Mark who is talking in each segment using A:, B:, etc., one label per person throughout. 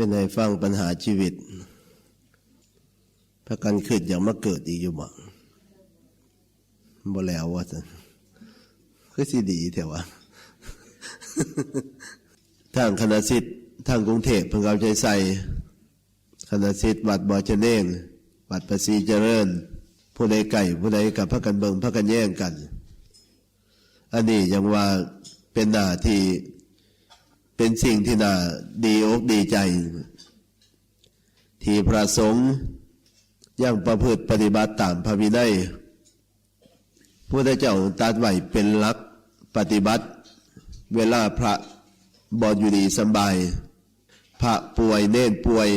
A: เป็นให้ฟังปัญหาชีวิตพระกันขึ้นอย่างมาเกิดอีกอยู่บ่บ่แล้วว่าจะคือสิดีแต่ว่าทางคณะสิทธิ์ทางกรุงเทพเพิ่งเอาใจใส่คณะสิทธิ์วัดบอเจเนงวัดประสีเจริญ ผู้ใดไก่ผู้ใดกับพระกันเบิงพระกันแย่งกัน อันนี้ยังว่าเป็นหน้าที่ เป็นสิ่งที่น่าดีอกดีใจ ที่พระสงฆ์ยังประพฤติปฏิบัติตามพระวินัยพระเจ้าตรัดไว้เป็นหลักปฏิบัติ เวลาพระบอดอยู่ดีสบาย พระป่วยเน่นป่วย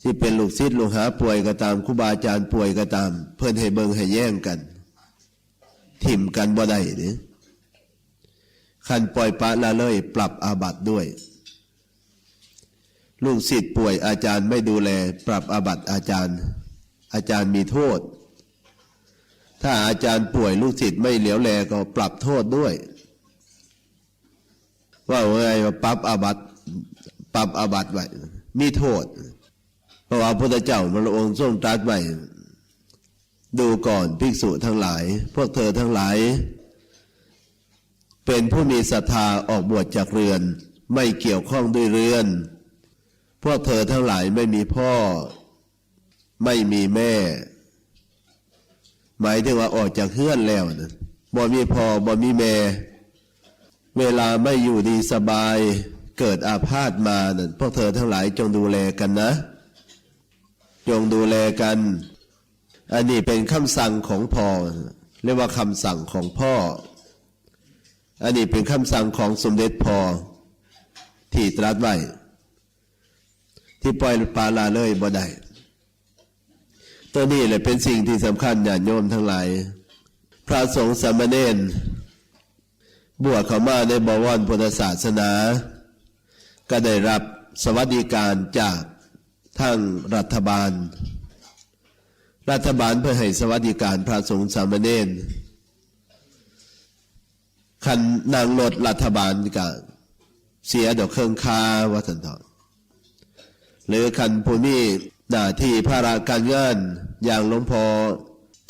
A: ที่เป็นลูกศิษย์ลูกหาป่วยก็ตามครูบาอาจารย์ป่วยก็ตาม เพื่อนให้เบิงให้แย่งกัน ถิ่มกันบ่ได้เนี่ย ขันปล่อยปะละเลย ปรับอาบัติด้วย ลูกศิษย์ป่วยอาจารย์ไม่ดูแล ปรับอาบัติอาจารย์ อาจารย์มีโทษ ถ้าอาจารย์ป่วยลูกศิษย์ไม่เหลียวแลก็ปรับโทษด้วย ว่าไงว่าปรับอาบัติปรับอาบัติไว้มีโทษ เพราะว่าพระพุทธเจ้าพระองค์ทรงตรัสไว้ดูก่อนภิกษุทั้งหลาย พวกเธอทั้งหลาย เป็นผู้มีศรัทธาออกบวชจากเรือน ไม่เกี่ยวข้องด้วยเรือน พวกเธอทั้งหลายไม่มีพ่อ ไม่มีแม่ หมายถึงว่าออกจากเฮือนแล้วนะบ่มีพ่อบ่มีแม่ เวลาไม่อยู่ดีสบาย เกิดอาพาธมานะพวกเธอทั้งหลายจงดูแลกันนะ จงดูแลกัน อันนี้เป็นคำสั่งของพ่อเรียกว่าคำสั่งของพ่อ อันนี้เป็นคำสั่งของสมเด็จพ่อที่ตรัสไว้ ที่ปล่อยปลาลาเลยบ่ได้ตัวนี้เลยเป็นสิ่งที่สำคัญญาติโยมทั้งหลาย พระสงฆ์สามเณรบวชเข้ามาในบวรพุทธศาสนา ก็ได้รับสวัสดิการจากทางรัฐบาล รัฐบาลเพื่อให้สวัสดิการพระสงฆ์สามเณร คันนางรถรัฐบาลก็เสียดอกเครื่องคาวัฒนธรรมหรือคันผู้มีหน้าที่ภาระการงานอย่างหลวงพอ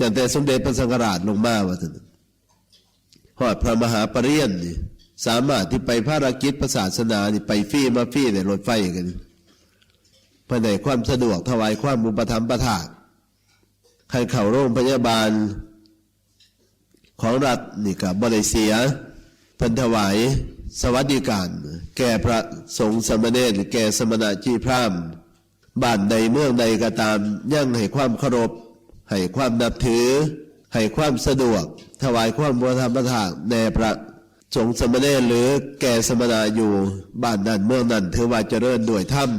A: จังแต่สมเด็จพระสังฆราชลงมาวัฒนหอดพระมหาปรริญญานี่สามารถที่ไปภารกิจศาสนานี่ไปฟรีมาฟรีในรถไฟกันเพื่อในความสะดวกถวายความมุปธรรมประทานใครเข่าโรงพยาบาล ของรัฐนี่กับบริเสียเพิ่นถวายสวัสดิการ แก่พระสงฆ์สมณเณรแก่สมณะจีพรามบ้านใดเมืองใดก็ตามยั่งให้ความเคารพให้ความนับถือ ให้ความสะดวก ถวายความบูธรรมทานแด่พระสงฆ์สมณเณรหรือแก่สมณะอยู่บ้านนั้นเมืองนั้นถือว่าเจริญด้วยธรรม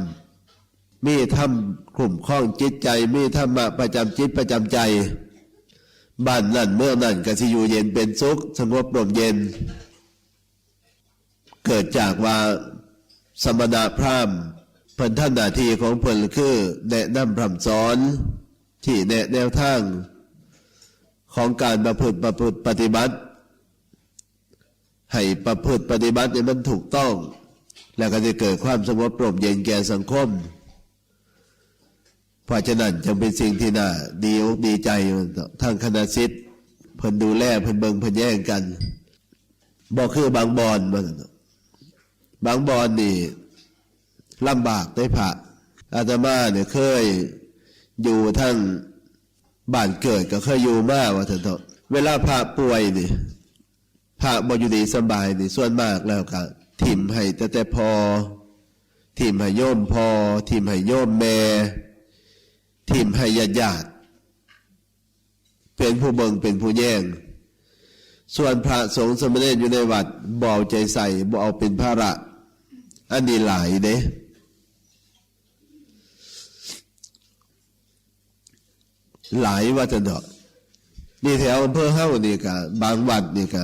A: มีธรรมกลุ่มข้องจิตใจ มีธรรมะประจำจิตประจำใจ บ้านนั่นเมื่อนั่นก็สิอยู่เย็นเป็นสุขสงบร่มเย็น เกิดจากว่าสมณะพราหมณ์เพิ่นท่านหน้าที่ของเพิ่นคือแนะนำพร่ำสอน ที่แนะแนวทางของการประพฤติประพฤติปฏิบัติ ให้ประพฤติปฏิบัติเนี่ยมันถูกต้อง แล้วก็จะเกิดความสงบร่มเย็นแก่สังคม เพราะฉะนั้นจึงเป็นสิ่งที่น่าดีอกดีใจทางคณะสิทธิ์เพิ่นดูแลเพิ่นเบิงเพิ่นแย่งกันบอกคือบางบอนมาบางบอนนี่ลำบากได้ผ่าอาตมาเนี่ยเคยอยู่ทั้งบ้านเกิดก็เคยอยู่มาว่าเถอะเวลาพระป่วยนี่พระบอยู่ดีสบายนี่ส่วนมากแล้วก็ถิ่มให้แต่แต่พอ ถิ่มให้โยมพอ ถิ่มให้โยมแม่ ทิมให้ญาติญาติ เป็นผู้เบิงเป็นผู้แย่ง ส่วนพระสงฆ์สมณเณรอยู่ในวัดบ่เอาใจใส่บ่เอาเป็นภาระ อันนี้หลายเด้หลายวัดเถอะนี่แถวอำเภอเฮ้านี่กะบางวัดนี่กะ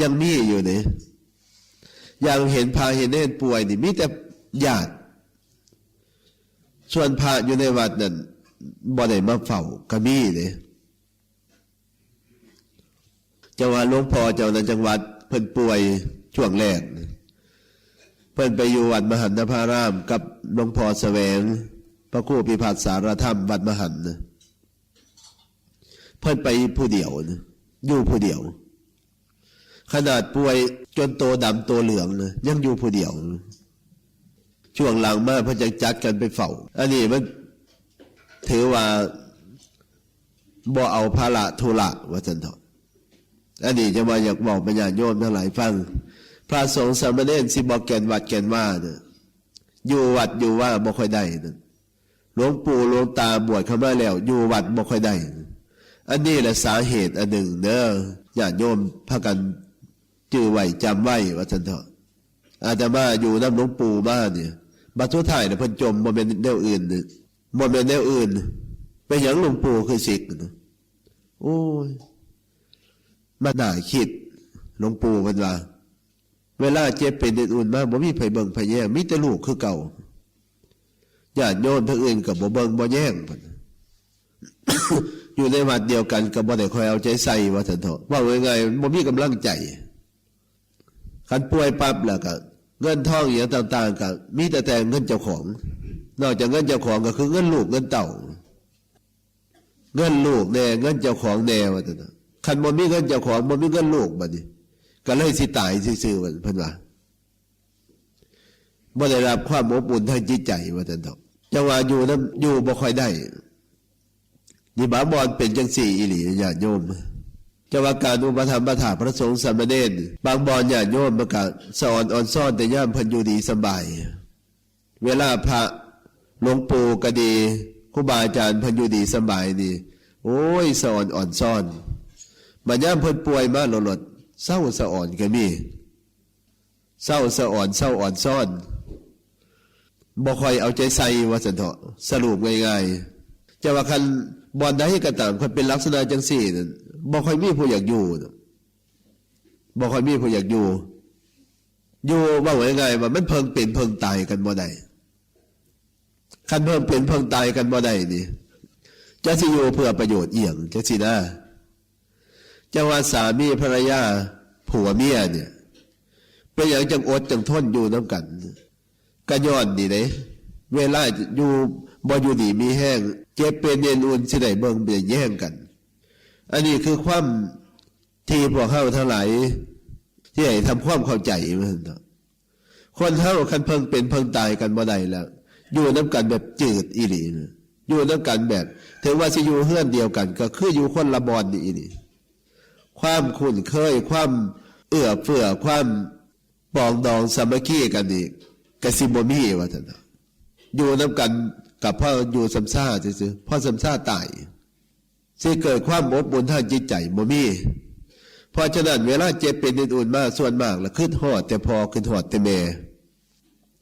A: ยังมีอยู่เนี่ยยังเห็นพาเห็นเน่นป่วยนี่มีแต่ญาติ ส่วนพระอยู่ในวัดนั่นบ่ได้มาเฝ้ากระบี่เลยจังหวัดหลวงพ่อเจ้านั้นจังหวัดเพิ่นป่วยช่วงแรกเพิ่นไปอยู่วัดมหันตพาราม กับหลวงพ่อแสวง พระครูพิพัฒน์สารธรรมวัดมหันนะเพิ่นไปผู้เดียวนะอยู่ผู้เดียว ขนาดป่วยจนโตดำโตเหลืองนะยังอยู่ผู้เดียว ช่วงหลังมาเพิ่นจะจัดกันไปเฝ้า อันนี้มันถือว่าบ่เอาภาระธุระว่าจันเถอะอันนี้จะมาอยากบอกปัญญาโยมทั้งหลายฟัง พระสงฆ์สามเณรสิบอกแก่นวัดแก่นว่าเนี่ยอยู่วัดอยู่ว่าบ่ค่อยได้นะหลวงปู่หลวงตาบวชเข้ามาแล้ว อยู่วัดบ่ค่อยได้ อันนี้แหละสาเหตุอันหนึ่งเด้อญาติโยมพากันจื้อไหวจำไว้ว่าจันเถ อะอาตมาอยู่น้ำหลวงปู่มาเนี่ยบัดทุกท่ายเนี่ยเพิ่นจมบ่เป็นแนวอื่นเนี่ยบ่เป็นแนวอื่นเป็นอย่างหลวงปู่คือสิกนะโอ้ยมาหน่าคิดหลวงปู่เพิ่นว่าเวลาเจ็บเป็นอื่นมาบ่มีไผเบิ่งไผแย่งมีแต่ลูกคือเก่าญาติโยมทั้งอื่นกับบ่เบิ่งบ่แย่งพุ่นอยู่ในวัดเดียวกันกับบ่ได้คอยเอาใจใส่ว่าเถอะว่าไงๆบ่มีกำลังใจคันป่วยปั๊บแล้วก็ เงินทองอย่างต่าง ๆก็มีแต่แต่เงินเจ้าของ นอกจากเงินเจ้าของก็คือเงินลูกเงินเต่า เงินลูกแน่เงินเจ้าของแน่ว่าซั่นะคันบ่มีเงินเจ้าของบ่มีเงินลูกบัดนี้ก็เลยสิตายซื่อๆว่าเพิ่นว่าบ่ได้รับความอบอุ่นทางจิตใจว่าซั่นเถอะจังว่าอยู่นำอยู่บ่ค่อยได้นี่บาบอนเป็นจังสี่อีหลีญาติโยม จะว่าการอุปถัมปถาพระสงฆ์สามเณรบางบอนญาติโยมมันก็สอนอ่อนซ่อนแต่ย่ามพันอยู่ดีสบาย เวลาพระหลวงปู่ก็ดีครูบาอาจารย์พันอยู่ดีสบายนี่โอ้ยสอนอ่อนซ่อนบัดย่ามเพิ่นป่วยมาหลดเศร้าสะอ่อนก็มีเศร้าสะอ่อนเศร้าอ่อนซ่อนบ่คอยเอาใจใส่ว่าสันเถาะสรุปง่ายๆจะว่าคันบอลได้ก็ตามคนเป็นลักษณะจังสี่นั่น บ่ค่อยมีผู้อยากอยู่น่ะบ่ค่อยมีผู้อยากอยู่ อยู่ว่าไว้ไงว่ามันเพิ่งเป็นเพิ่งตายกันบ่ได้คันเพิ่งเป็นเพิ่งตายกันบ่ได้นี่จะสิอยู่เพื่อประโยชน์เอียงจะสินะจะว่าสามีภรรยาผัวเมียเนี่ยเป็นอย่างจังอดจังทนอยู่น้ำกันก็ย้อนดีเลยเวลาอยู่บ่อยู่ดีมีแห้งเจ็บเป็นเย็นอุ่นสิได้เบิ่งเบียแย่งกัน อันนี้คือความที่พวกเฮาทั้งหลายที่ให้ทำความเข้าใจมันเถอะคนเฮาคันเพิ่งเป็นเพิ่งตายกันบ่ได้แล้ว อยู่น้ำกันแบบจืดอีหลีนะอยู่น้ำกันแบบถึงว่าสิอยู่เฮือนเดียวกัน ก็คืออยู่คนละบอนอีหลีความคุ้นเคยความเอื้อเฟื้อความปองดองสามัคคีกันนี่กสิบมีว่าท่านเถอะอยู่น้ำกันกับพ่ออยู่สัมซาซื่อพ่อสัมซาตาย สิเกิดความอบอุ่นทางจิตใจบ่มีเพราะฉะนั้นเวลาเจ็บเป็นอื่นๆมากส่วนมากแล้วขึ้นหอด แต่พอขึ้นหอดแต่เม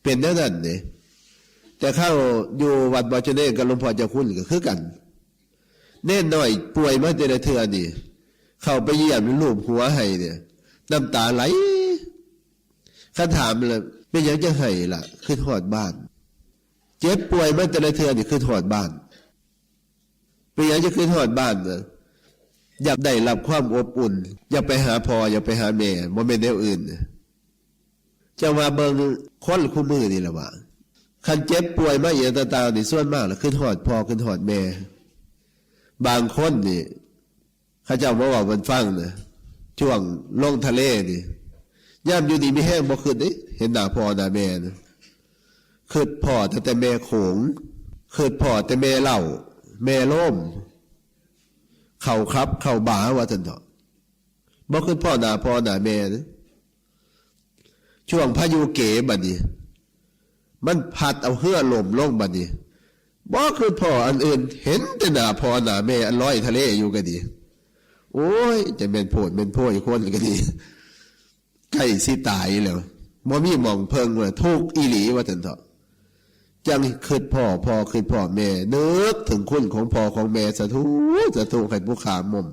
A: เป็นแน่นั้นเนี่ยแต่เข้าอยู่วัดบาชเน่กับหลวงพ่อจ้าคุณก็คือกัน เน่นหน่อยป่วยมาแต่ละเทือนี่ เข้าไปเยี่ยมรูปหัวให้เนี่ยน้ำตาไหลข้าถามเลยเป็นยังจะให้ล่ะ ขึ้นหอดบ้าน เจ็บป่วยมาแต่ละเทือนี่ขึ้นหอดบ้าน เป็นยังจะขึ้นหอดบ้านเนอะอยากได้รับความอบอุ่น อยากไปหาพออยากไปหาแม่โมเมนต์อื่นจะมาเบิงคนคู่มือนี่แหละว่าคันเจ็บป่วยมาอย่าต่างๆนี่ส่วนมากแล้วขึ้นหอดพอขึ้นหอดแม่ บางคนนี่ข้าเจ้าบอกว่ามันฟังนะช่วงลงทะเลนี่ย่ามอยู่ดีไม่แห้งบ่ขึ้นนี่เห็นหน้าพ่อหน้าแม่นะขึ้นพ่อแต่แต่แม่โขงขึ้นพ่อแต่แม่เหล่า แม่ล่มเข่าครับ เข่าบาว่าท่านเถอะบ่ขึ้นพ่อหนาพ่อหนาแม่นะช่วงพายุเก๋บัดนี้ มันพัดเอาเหือลมลงบัดนี้บ่ขึ้นพ่ออันอื่น เห็นแต่หนาพ่อหนาแม่อันลอยทะเลอยู่ก็ดี โอ้ยจะเป็นโพดเป็นโพดอีกคนก็ดีใกล้สิตายแล้วบ่มีหมองเพิงว่าทุกอีหลีว่าท่านเถอะ จังคืดพ่อพ่อคืดพ่อแม่นึกถึงคุณของพ่อของแม่สะทุสะทุให้ผู้ขามม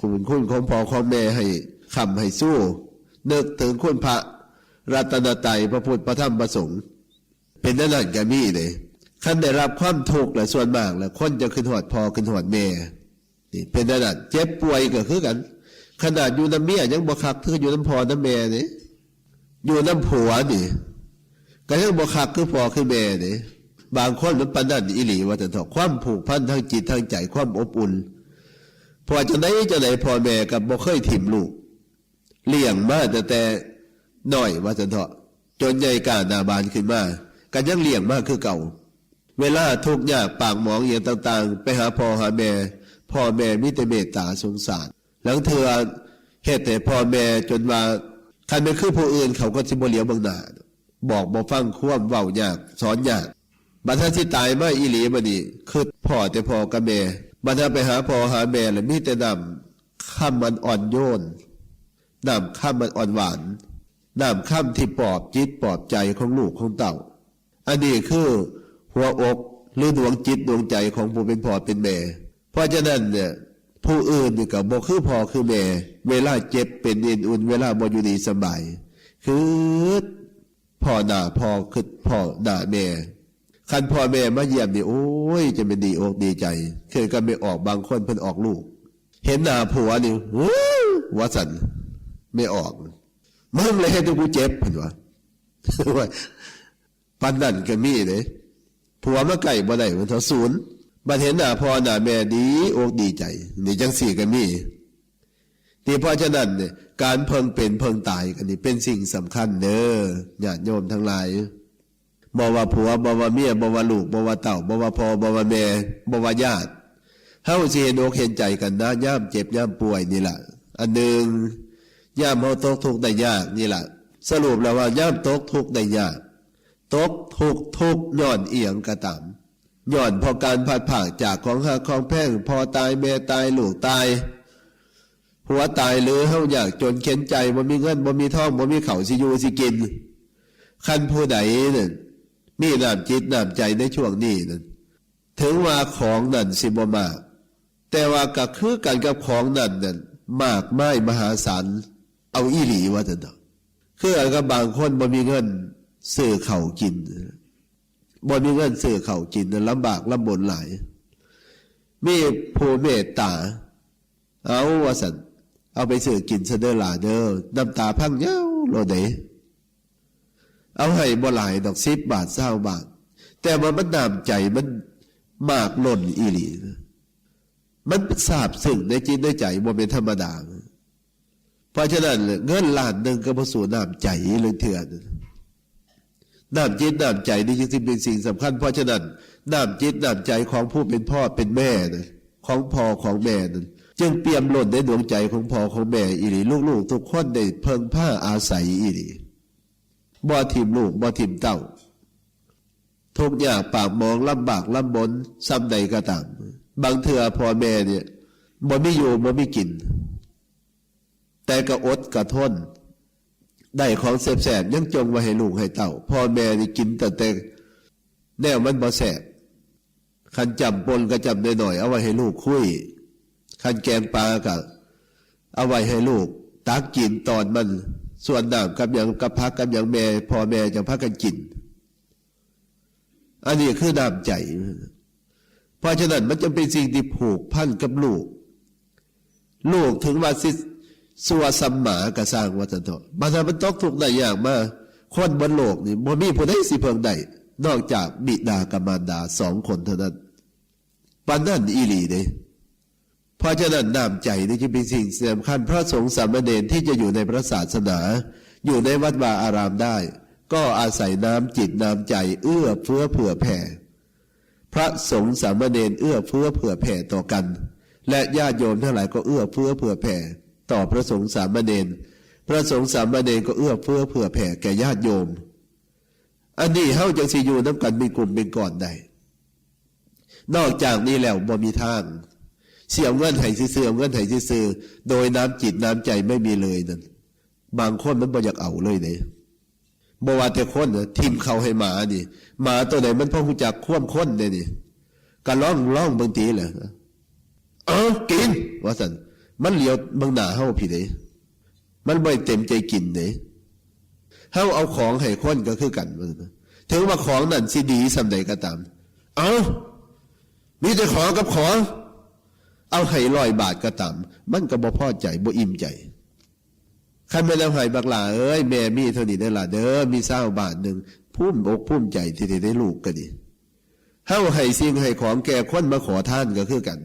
A: คุณคุณของพ่อของแม่ให้คำให้สู้ นึกถึงคุณพระรัตนตรัยพระพุทธพระธรรมพระสงฆ์เป็นนั่นนั่นกมีเลยขั้นได้รับความทุกข์และส่วนมากแล้วคนจะขึ้นหอดพ่อขึ้นหอดแม่นี่เป็นนั่นนั่นเจ็บป่วยก็คือกัน ขนาดอยู่น้ำเมียยังบ่คักคืออยู่น้ำพ่อน้ำแม่นี่อยู่น้ำผัวนี่ก็ยังบ่คักคือพ่อคือแม่นี่ บางคนมันปานนั้นอีหลีว่าแต่ถอความผูกพันทางจิตทางใจความอบอุ่นพอจะได้จะได้พ่อแม่กับบ่เคยถิ่มลูก เลี้ยงมาแต่แต่น้อยว่าแต่เถอะจนใหญ่กาหนาบานขึ้นมาก็ยังเลี้ยงมากคือเก่า เวลาทุกข์ยากปากหมองอย่างต่าง ๆ ไปหาพ่อหาแม่ พ่อแม่มิต่เมตตาสงสาร หลังเธอเหตุแต่พ่อแม่จนว่าคันเป็นคือผู้อื่นเขาก็สิบเหลียวบางหนาบอกบ่ฟังควมเว้ายาก สอนยาก บัดถ้าที่ตายมาอีหลีบัดนี้คือพ่อแต่พ่อกับแม่บัดถ้าไปหาพ่อหาแม่แล้วมีแต่นำข้ามมันอ่อนโยนนำข้ามมันอ่อนหวานนำข้ามที่ปอบจิตปอบใจของลูกของเต่า อันนี้คือหัวอกหรือดวงจิตดวงใจของผู้เป็นพ่อเป็นแม่ เพราะฉะนั้นเนี่ยผู้อื่นนี่ก็บ่คือพ่อคือแม่เวลาเจ็บเป็นอินอุ่นเวลาบ่อยู่ดีสบาย คือพ่อหน้าพ่อคือพ่อหน้าแม่ คันพ่อแม่มาเยี่ยมนี่โอ้ย จะเป็นดีอกดีใจเคยก็ไม่ออกบางคนเพิ่นออกลูก เห็นหน้าผัวนี่วู้ว่าสันไม่ออกมึงเลยให้ตัวกูเจ็บเห็นวะปันนั่นก็มีเลยผัวมาไก่บ่ได้มันเท่าศูนย์บัดเห็นหน้าพ่อหน้าแม่ดีอกดีใจนี่จังสี่ก็มีที่เพราะฉะนั้นเนี่ยการเพิ่งเป็นเพิ่งตายกันนี่เป็นสิ่งสำคัญเด้อญาติโยมทั้งหลาย บ่ว่าผัวบ่ว่าเมียบ่ว่าลูกบ่ว่าเต่าบ่ว่าพ่อบ่ว่าแม่บ่ว่าญาติเฮาสิเห็นอกเห็นใจกันนะย่ามเจ็บย่ามป่วยนี่แหละอันหนึ่งย่ามเฮาตกทุกข์ได้ยากนี่แหละสรุปแล้วว่าย่ามตกทุกข์ได้ยากตกทุกทุกย้อนเอียงกระตำย้อนพอการพัดผ่ากจากของหักของแพ่งพอตายแม่ตายลูกตายหัวตายหรือเฮาอยากจนเข็นใจบ่มีเงินบ่มีทองบ่มีเขาสิอยู่สิกิน คันผู้ใดนั่น มีน้ำจิตน้ำใจในช่วงนี้นั่นถึงว่าของนั่นสิบ่มาก แต่ว่าก็คือกันกับของนั่นนั่นมากไม้มหาศาลเอาอีหลีว่าจังดอกคืออันกับบางคนบ่มีเงินซื้อเข่ากินบ่มีเงินซื้อเข่ากินนั่นลำบากลำบนหลาย มีผู้เมตตา เอาว่าสันเอาไปซื้อกินซะด้อล่ะเด้อน้ำตาพังเย้าโลดเด เอาให้บ่หลายดอกสิบบาทเศร้าบาท แต่ว่ามันน้ำใจมันมากล้นอีหลีมันทราบซึ้งในจิตในใจบ่เป็นธรรมดา เพราะฉะนั้นเงินล้านหนึ่งก็มาสู่น้ำใจเลยเถื่อนน้ำจิตน้ำใจนี่จึงเป็นสิ่งสำคัญ เพราะฉะนั้นน้ำจิตน้ำใจของผู้เป็นพ่อเป็นแม่นะของพ่อของแม่นั้นจึงเปี่ยมล้นในดวงใจของพ่อของแม่อีหลีลูกๆ ทุกคนได้เพิ่งผ้าอาศัยอีหลี บ่ทิมลูกบ่ทิมเต้าทุกอย่างปากมองลำบากลำบนซ้ำใดก็ตามบางเถื่อพ่อแม่เนี่ยบ่มีอยู่บ่มีกิน แต่ก็อดกระทน ได้ของแสบๆยังจงไว้ให้ลูกให้เต่าพ่อแม่นี่กินแต่แต่แนวมันบ่แสบคันจำปนก็จำหน่อยเอาไว้ให้ลูกคุยคันแกงปลาก็เอาไว้ให้ลูกตักกินตอนมัน ส่วนน้ำกับอย่างกับพักกับอย่างแม่พ่อแม่จะพักกันกิน อันนี้คือน้ำใจ เพราะฉะนั้นมันจะเป็นสิ่งที่ผูกพันกับลูก ลูกถึงว่าสิสัวสัมหมากระสร้างวัฏฏะบางทีมันตกทุกข์ได้อย่างมาคนบนโลกนี่บ่มีผู้ใดสิเพิ่งได้นอกจากบิดากับมารดาสองคนเท่านั้นปานนั่นอีหลีเด้ ราะฉะนั้นน้ำใจนี่จะเป็นสิ่งสำคัญพระสงฆ์สามเณรที่จะอยู่ในพระศาสนา อยู่ในวัดวาอารามได้ ก็อาศัยน้ำจิตน้ำใจ เอื้อเฟื้อเผื่อแผ่ พระสงฆ์สามเณรเอื้อเฟื้อเผื่อแผ่ต่อกัน และญาติโยมทั้งหลายก็เอื้อเฟื้อเผื่อแผ่ ต่อพระสงฆ์สามเณรพระสงฆ์สามเณรก็เอื้อเฟื้อเผื่อแผ่แก่ญาติโยม อันนี้เฮาจังสิอยู่น้ำกันเป็นกลุ่มเป็นก่อนได้นอกจากนี้แล้วบ่มีทาง เสียเงินไห้ซื้อเงินไห้ซื้อโดยน้ำจิตน้ำใจไม่มีเลยนั่นบางคนมันบ่อยากเอาเลยเนี่ยบ่ว่าแต่คนน่ะทิมเขาให้หมานี่หมาตัวไหนมันพ่อหูจักคว่ำค้นเนี่ยนี่ก็ร้องร้องบางทีแหละเออกินว่าสันมันเหลียวบางหน้าเฮาพี่เด้มันบ่เต็มใจกินเด้เฮาเอาของให้คนก็คือกันว่าซั่นนะถึงว่าของนั่นสิดีสำใดก็ตาม เอามีแต่ของกับของ เอาให้ร้อยบาทก็ตาม มันก็บ่พอใจบ่อิ่มใจคันแม่นเอาให้บักหลาเอ้ยแม่มีเท่านี้ได้ละเด้อมีเศร้าบาทหนึ่งภูมิอกภูมิใจที่ได้ได้ลูกก็ดีเฮาให้สิ่งให้ของแก่คนมาขอท่านก็คือกัน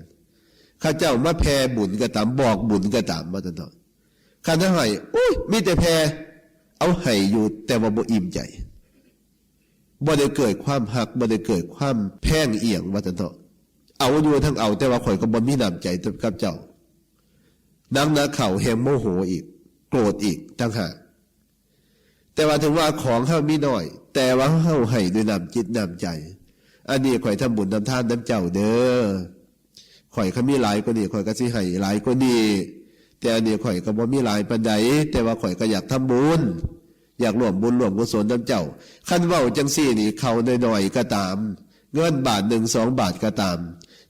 A: ข้าเจ้ามาแพ่บุญก็ตามบอกบุญก็ตามว่าจังเถอะข้าถ้าให้อุ้ยมีแต่แพ่เอาให้อยู่แต่ว่าบ่อิ่มใจบ่ได้เกิดความหักบ่ได้เกิดความแพ่งเอียงว่าจังเถอะ เอาอยู่ทั้งเอา แต่ว่าข่อยก็บ่มีน้ำใจกับเจ้าดังนั้นเข่าแหงโมโหอีก โกรธอีกตั้งหากแต่ว่าถึงว่าของเฮามีน้อย แต่ว่าเฮาให้ด้วยน้ำจิตน้ำใจ อันนี้ข่อยทำบุญทำทานน้ำเจ้าเด้อข่อยเขามีหลายก็นี่ข่อยก็สิให้หลายก็นี่แต่อันนี้ข่อยก็บ่มีหลายปานใดแต่ว่าข่อยก็อยากทำบุญอยากร่วมบุญร่วมกุศลน้ำเจ้าขั้นเว้าจังซี่นี่เขาหน่อยๆก็ตาม เงินบาทหนึ่งสองบาทก็ตาม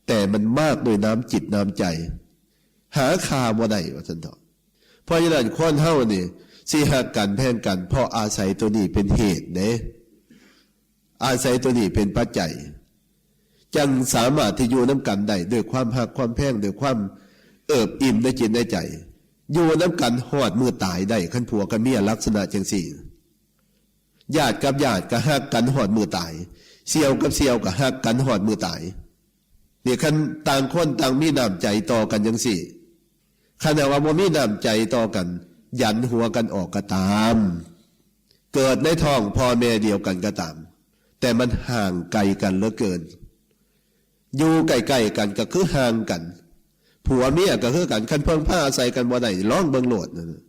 A: แต่มันมากด้วยน้ำจิตน้ำใจ หาคาบ่ได้ว่าซั่นเถอะเพราะฉะนั้นคนเฮานี่สิหักกันแพ่งกันเพราะอาศัยตัวนี้เป็นเหตุเด้อาศัยตัวนี้เป็นปัจจัยจังสามารถที่อยู่น้ำกันได้ด้วยความหักความแพ่งด้วยความเอิบอิ่มในจิตในใจ อยู่น้ำกันหอดมือตายได้ขั้นผัวกับเมียลักษณะจังสี่ญาติกับญาติก็หักกันหอดมือตายเสี่ยวกับเสี่ยวก็หักกันหอดมือตาย เนี่ยคันต่างคนต่างมีน้ำใจต่อกันจังสี่ขณะว่าบ่มีน้ำใจต่อกัน ยันหัวกันออกก็ตาม เกิดในท้องพ่อแม่เดียวกันก็ตาม แต่มันห่างไกลกันเหลือเกิน อยู่ใกล้ๆกันก็คือห่างกัน ผัวเมียก็คือกันคันเพิ่งผ้าอาศัยกันบ่ได้ร้องเบิงโหลดนะ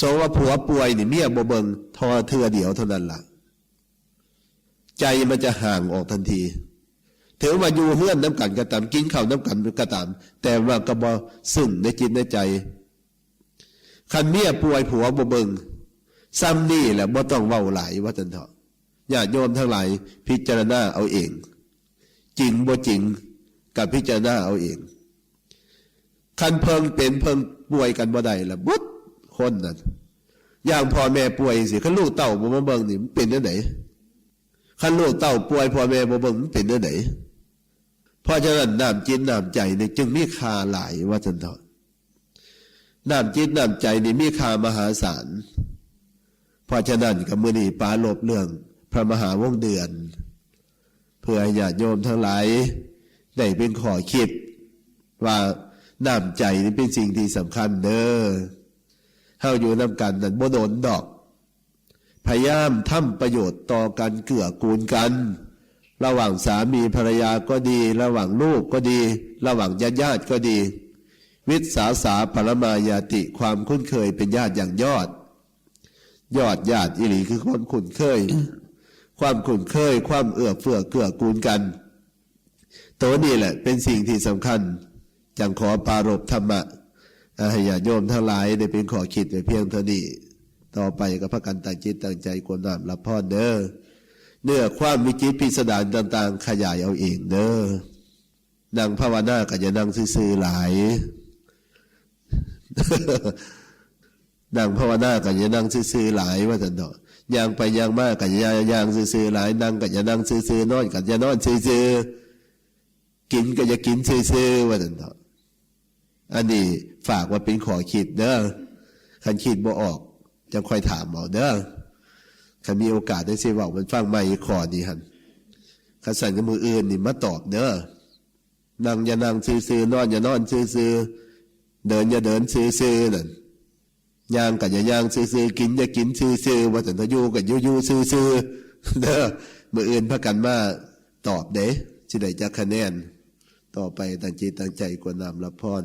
A: สมว่าผัวป่วยนี่เมียบ่เบิงทอเทือเดียวเท่านั้นล่ะ ใจมันจะห่างออกทันที ถือว่าอยู่เฮือนน้ำกันก็ตามกินข้าวน้ำกันก็ตาม แต่ว่าก็บ่ซึ่งในจิตในใจคันเมียป่วยผัวบ่เบิงซ้ำนี่แหละบ่ต้องเว้าหลายว่าจันเถอะญาติโยมทั้งหลายพิจารณาเอาเอง จริงบ่จริงกับพิจารณาเอาเองคันเพิงเป็นเพิงป่วยกันบ่ได้ละบุดคนนั่นอย่างพ่อแม่ป่วยสิคันลูกเต้าบ่มาเบิ่งนี่มันเป็นจังไดคันลูกเต้าป่วยพ่อแม่บ่เบิ่งมันเป็นจังได เพราะฉะนั้นน้ำจิตน้ำใจนี่จึงมีค่าหลายว่าจันเถอะน้ำจิตน้ำใจนี่มีค่ามหาศาลเพราะฉะนั้นกับมือนีปาลบเรื่องพระมหาวงเดือน เพื่อห้ญาติโยมทั้งหลายได้เป็นขอคิด ว่าน้ำใจนี่เป็นสิ่งที่สำคัญเด้อเฮาอยู่นำกันนั่นบ่โดนดอก พยายามทำประโยชน์ต่อกันเกื้อกูลกัน ระหว่างสามีภรรยาก็ดี ระหว่างลูกก็ดี ระหว่างญาติญาติก็ดี วิสาสาปรมายาติความคุ้นเคยเป็นญาติอย่างยอด ยอดญาติอิหลีคือคนคุ้นเคย ความคุ้นเคย ความเอื้อเฟื้อเกื้อกูลกันตัวนี้แหละเป็นสิ่งที่สำคัญจังขอปารบธรรมะให้ญาติโยมทั้งหลายได้เป็นขอคิดไว้เพียงเท่านี้ ต่อไปก็พักกันตั้งจิตตั้งใจกวนน้ำรับพรเด้อ เนื้อความวิจิตพิสดารต่าง ๆ ขยายเอาเองเด้อนั่งภาวนาก็จะนั่งซื่อๆหลายนั่งภาวนาก็จะนั่งซื่อๆหลายว่าจันเถอะย่างไปย่างมากก็จะย่างซื่อๆหลายนั่งก็จะนั่งซื่อๆนอนก็จะนอนซื่อๆกินก็จะกินซื่อๆว่าจันเถอะอันนี้ฝากว่าเป็นขอคิดเด้อคันคิดบ่ออกจะค่อยถามเอาเด้อ คันมีโอกาสได้สิเว่ามันฟังไม่ขอนี่หันคันสั่นกับมืออื่นนี่มาตอบเด้อนั่งอย่านั่งซื่อๆนอนอย่านอนซื่อๆเดินอย่าเดินซื่อๆนั่นย่างกับอย่าย่างซื่อๆกินอย่ากินซื่อๆว่าแต่ถ้าอยู่กับยู่ยู่ซื่อๆเด้อมืออื่นพักกันมาตอบเด้สิได้จักคะแนน ต่อไปตั้งจิตตั้งใจกวนน้ำรับพร